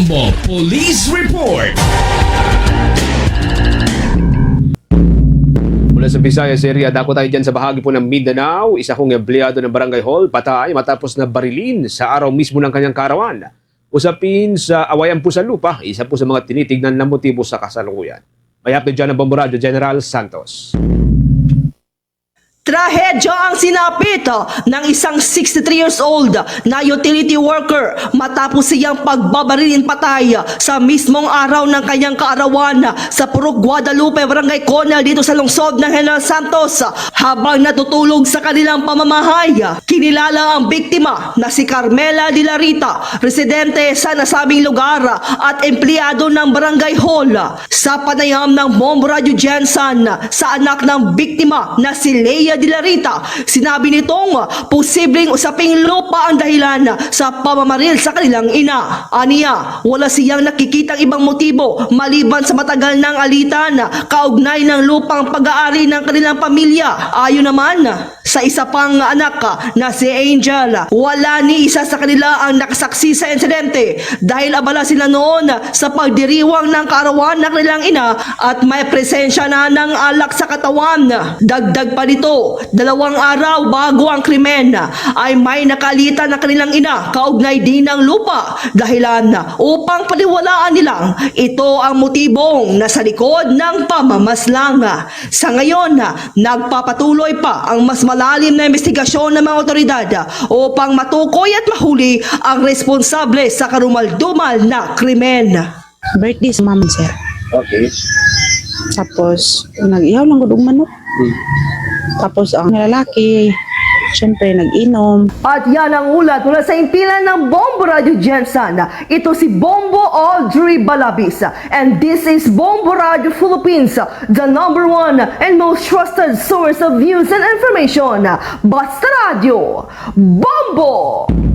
Bombo Police Report. Mula sa Visayas area, dako tayo dyan sa bahagi po ng Mindanao. Isa kong empleyado ng Barangay Hall, patay matapos na barilin sa araw mismo ng kanyang karawan. Usapin sa awayan po sa lupa, isa po sa mga tinitignan na motibo sa kasalukuyan. May update dyan ng Bomboradyo General Santos. Trahedya ang sinapit ah, ng isang 63 years old na utility worker matapos siyang pagbabarilin patay ah, sa mismong araw ng kanyang kaarawan ah, sa Purok Guadalupe, Barangay Conal dito sa lungsod ng General Santos habang natutulog sa kanilang pamamahay. ah, Kinilala ang biktima na si Carmela de la Rita, residente sa nasabing lugar at empleyado ng Barangay Hall sa panayam ng Bomb Radio Jensen sa anak ng biktima na si Leia de la Rita. Sinabi nitong posibleng usaping lupa ang dahilan ah, sa pamamaril sa kanilang ina. Aniya, wala siyang nakikitang ibang motibo maliban sa matagal ng alitan kaugnay ng lupang pag-aari ng kanilang pamilya. Ayon naman sa isa pang anak na si Angel, wala ni isa sa kanila ang nakasaksi sa insidente dahil abala sila noon sa pagdiriwang ng kaarawan ng kanilang ina at may presensya na ng alak sa katawan. Dagdag pa nito, dalawang araw bago ang krimen ay may nakalitan na kanilang ina kaugnay din ng lupa dahilan upang paniwalaan nilang ito ang motibong nasa likod ng pamamaslang. Sa ngayon, nagpapatuloy pa ang mas malalim na investigasyon ng mga otoridad upang matukoy at mahuli ang responsable sa karumaldumal na krimen. birthday sa mama sir. Okay. Tapos, nag-ihaw lang og manok. Tapos, ang lalaki, syempre, nag-inom. At yan ang ulat mula sa impilan ng Bombo Radio Jensen. Ito si Bombo Audrey Balabis. And this is Bombo Radio Philippines, the number one and most trusted source of news and information. Basta Radio, Bombo!